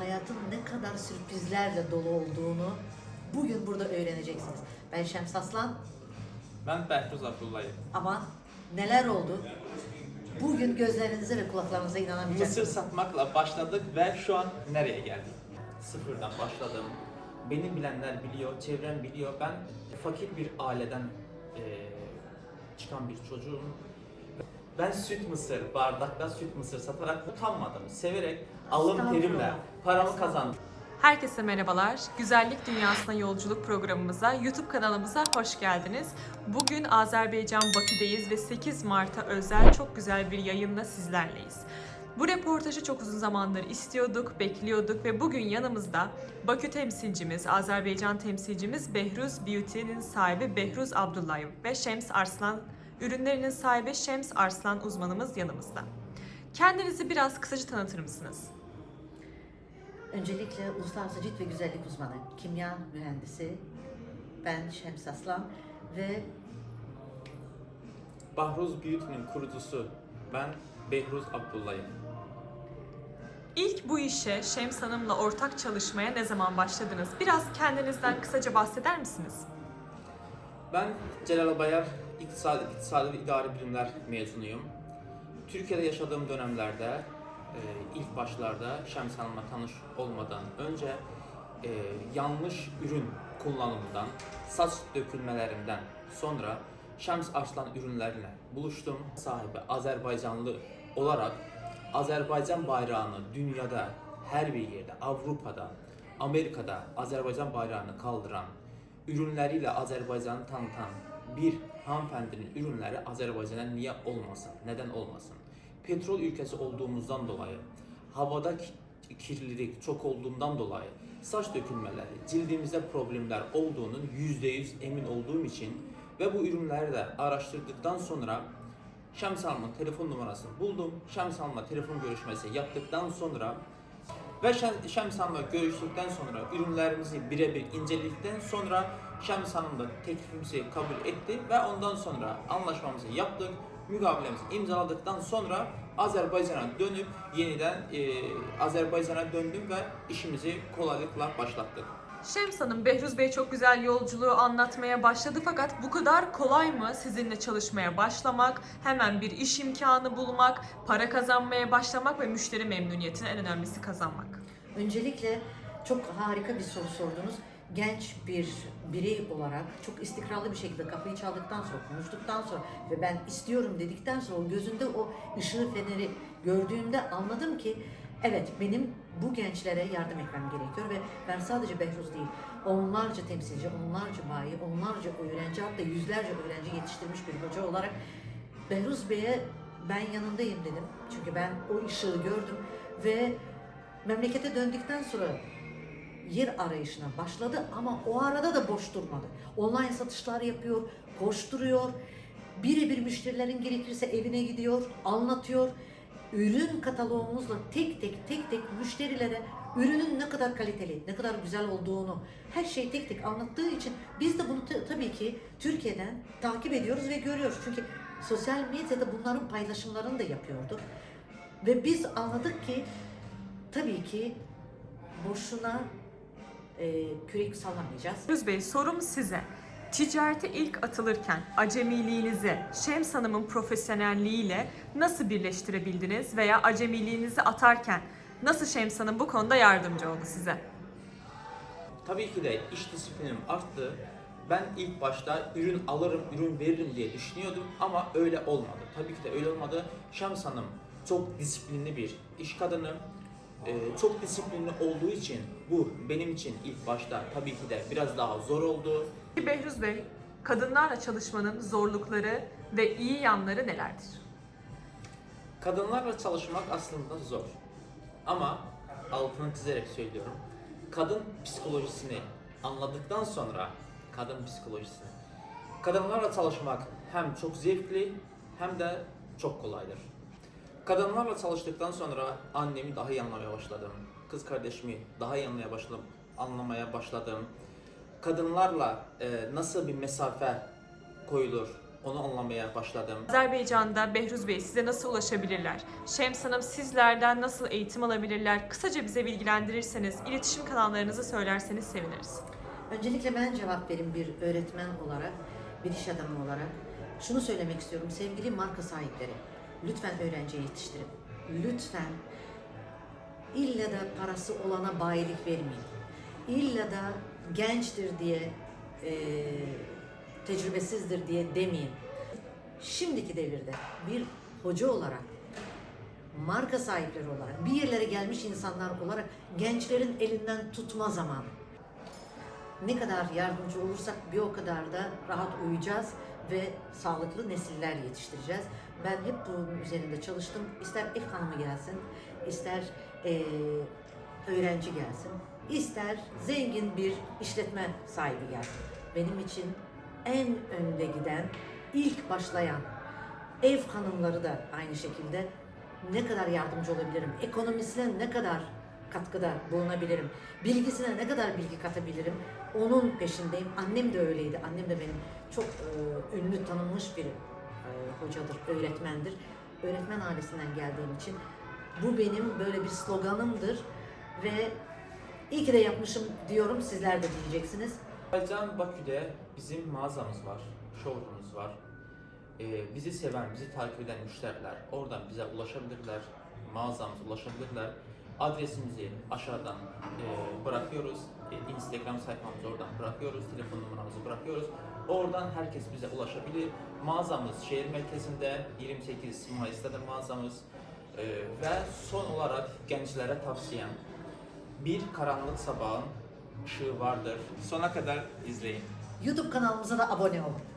hayatın ne kadar sürprizlerle dolu olduğunu bugün burada öğreneceksiniz. Ben Şems Aslan Ben Bəhruz Abdullayev. ama neler oldu? Bugün gözlerinize ve kulaklarınıza Mısır inanamayacaksınız. satmakla başladık ve şu an nereye geldik? Sıfırdan başladım. Beni bilenler biliyor, çevrem biliyor. Ben fakir bir aileden eee, çıkan bir çocuğum. Ben süt mısır, bardakta süt mısır satarak utanmadım. Severek, alın terimle paramı kazandım. Herkese merhabalar. Güzellik Dünyasına Yolculuk programımıza, YouTube kanalımıza hoş geldiniz. Bugün Azerbaycan Bakü'deyiz ve 8 Mart'a özel çok güzel bir yayınla sizlerleyiz. Bu reportajı çok uzun zamandır istiyorduk, bekliyorduk ve bugün yanımızda Bakü temsilcimiz, Azerbaycan temsilcimiz Behruz Beauty'nin sahibi Behruz Abdullayev ve Şems Arslan ürünlerinin sahibi Şems Arslan uzmanımız yanımızda. Kendinizi biraz kısaca tanıtır mısınız? Öncelikle uluslararası cilt ve güzellik uzmanı, kimya mühendisi, ben Şems Aslan ve Bahruz Beauty'nin kurucusu ben Behruz Abdullayev. İlk bu işe Şems Hanım'la ortak çalışmaya ne zaman başladınız? Biraz kendinizden kısaca bahseder misiniz? Ben Celal Bayar İktisadi, İktisadi ve İdari Bilimler mezunuyum. Türkiye'de yaşadığım dönemlerde e, ilk başlarda Şems Hanım'la tanış olmadan önce e, yanlış ürün kullanımından, saç dökülmelerinden sonra Şems Arslan ürünlerine buluştum. Sahibi Azerbaycanlı olarak Azerbaycan bayrağını dünyada her bir yerde, Avrupa'da, Amerika'da Azerbaycan bayrağını kaldıran ürünleriyle Azerbaycan'ı tanıtan bir hanımefendinin ürünleri Azerbaycan'a niye olmasın? Neden olmasın? Petrol ülkesi olduğumuzdan dolayı, havada ki- kirlilik çok olduğundan dolayı, saç dökülmeleri, cildimizde problemler olduğunun %100 emin olduğum için ve bu ürünleri de araştırdıktan sonra Şems Hanım'ın telefon numarasını buldum. Şems Hanım'la telefon görüşmesi yaptıktan sonra Şem- Şems Hanım'la görüştükten sonra ürünlerimizi birebir inceledikten sonra Şems Hanım da teklifimizi kabul etti ve ondan sonra anlaşmamızı yaptık. Mukavelemizi imzaladıktan sonra Azerbaycan'a dönüp yeniden e, Azerbaycan'a döndüm ve işimizi kolaylıkla başlattık. Şems Hanım, Behruz Bey çok güzel yolculuğu anlatmaya başladı fakat bu kadar kolay mı sizinle çalışmaya başlamak, hemen bir iş imkanı bulmak, para kazanmaya başlamak ve müşteri memnuniyetini en önemlisi kazanmak? öncelikle çok harika bir soru sordunuz. Genç bir birey olarak çok istikrarlı bir şekilde kapıyı çaldıktan sonra, konuştuktan sonra ve ben istiyorum dedikten sonra o gözünde o ışığı feneri gördüğümde anladım ki evet benim bu gençlere yardım etmem gerekiyor ve ben sadece Behruz değil, onlarca temsilci, onlarca bayi, onlarca öğrenci hatta yüzlerce öğrenci yetiştirmiş bir hoca olarak Behruz Bey'e ben yanındayım dedim. Çünkü ben o ışığı gördüm ve memlekete döndükten sonra yer arayışına başladı ama o arada da boş durmadı. Online satışlar yapıyor, koşturuyor. Birebir müşterilerin gerekirse evine gidiyor, anlatıyor. Ürün kataloğumuzla tek tek tek tek müşterilere ürünün ne kadar kaliteli, ne kadar güzel olduğunu her şeyi tek tek anlattığı için biz de bunu ta- tabii ki Türkiye'den takip ediyoruz ve görüyoruz. Çünkü sosyal medyada bunların paylaşımlarını da yapıyordu. Ve biz anladık ki tabii ki boşuna e, kürek sallamayacağız. Behruz Bey sorum size. Ticarete ilk atılırken acemiliğinizi Şems Hanım'ın profesyonelliğiyle nasıl birleştirebildiniz veya acemiliğinizi atarken nasıl Şems Hanım bu konuda yardımcı oldu size? Tabii ki de iş disiplinim arttı. Ben ilk başta ürün alırım, ürün veririm diye düşünüyordum ama öyle olmadı. Tabii ki de öyle olmadı. Şems Hanım çok disiplinli bir iş kadını. Ee, çok disiplinli olduğu için bu benim için ilk başta tabii ki de biraz daha zor oldu. Behruz Bey, kadınlarla çalışmanın zorlukları ve iyi yanları nelerdir? Kadınlarla çalışmak aslında zor. Ama altını çizerek söylüyorum. Kadın psikolojisini anladıktan sonra kadın psikolojisini kadınlarla çalışmak hem çok zevkli hem de çok kolaydır. Kadınlarla çalıştıktan sonra annemi daha iyi anlamaya başladım. Kız kardeşimi daha iyi anlamaya başladım. Anlamaya başladım. Kadınlarla e, nasıl bir mesafe koyulur, onu anlamaya başladım. Azerbaycan'da Behruz Bey size nasıl ulaşabilirler? Şems Hanım sizlerden nasıl eğitim alabilirler? Kısaca bize bilgilendirirseniz, iletişim kanallarınızı söylerseniz seviniriz. Öncelikle ben cevap vereyim bir öğretmen olarak, bir iş adamı olarak. Şunu söylemek istiyorum sevgili marka sahipleri. Lütfen öğrenciye yetiştirin. Lütfen illa da parası olana bayilik vermeyin. İlla da gençtir diye, eee, tecrübesizdir diye demeyin. Şimdiki devirde bir hoca olarak, marka sahipleri olarak, bir yerlere gelmiş insanlar olarak gençlerin elinden tutma zamanı ne kadar yardımcı olursak bir o kadar da rahat uyuyacağız ve sağlıklı nesiller yetiştireceğiz. Ben hep bunun üzerinde çalıştım. İster ev hanımı gelsin, ister eee, öğrenci gelsin, ister zengin bir işletme sahibi gelsin. Benim için en önde giden, ilk başlayan ev hanımları da aynı şekilde ne kadar yardımcı olabilirim, ekonomisine ne kadar katkıda bulunabilirim, bilgisine ne kadar bilgi katabilirim, onun peşindeyim. Annem de öyleydi. Annem de benim çok e, ünlü, tanınmış bir e, hocadır, öğretmendir. Öğretmen ailesinden geldiğim için bu benim böyle bir sloganımdır ve iyi ki de yapmışım diyorum. Sizler de diyeceksiniz. Azerbaycan Bakü'de bizim mağazamız var, showroomumuz var. Ee, bizi seven, bizi takip eden müşteriler oradan bize ulaşabilirler, mağazamıza ulaşabilirler. Adresimizi aşağıdan e, bırakıyoruz. E, Instagram sayfamızı oradan bırakıyoruz, telefon numaramızı bırakıyoruz. Oradan herkes bize ulaşabilir. Mağazamız şehir merkezinde 28 Mayıs'ta da mağazamız. E, ve son olarak gençlere tavsiyem bir karanlık sabahın ışığı vardır. Sona kadar izleyin. YouTube kanalımıza da abone olun.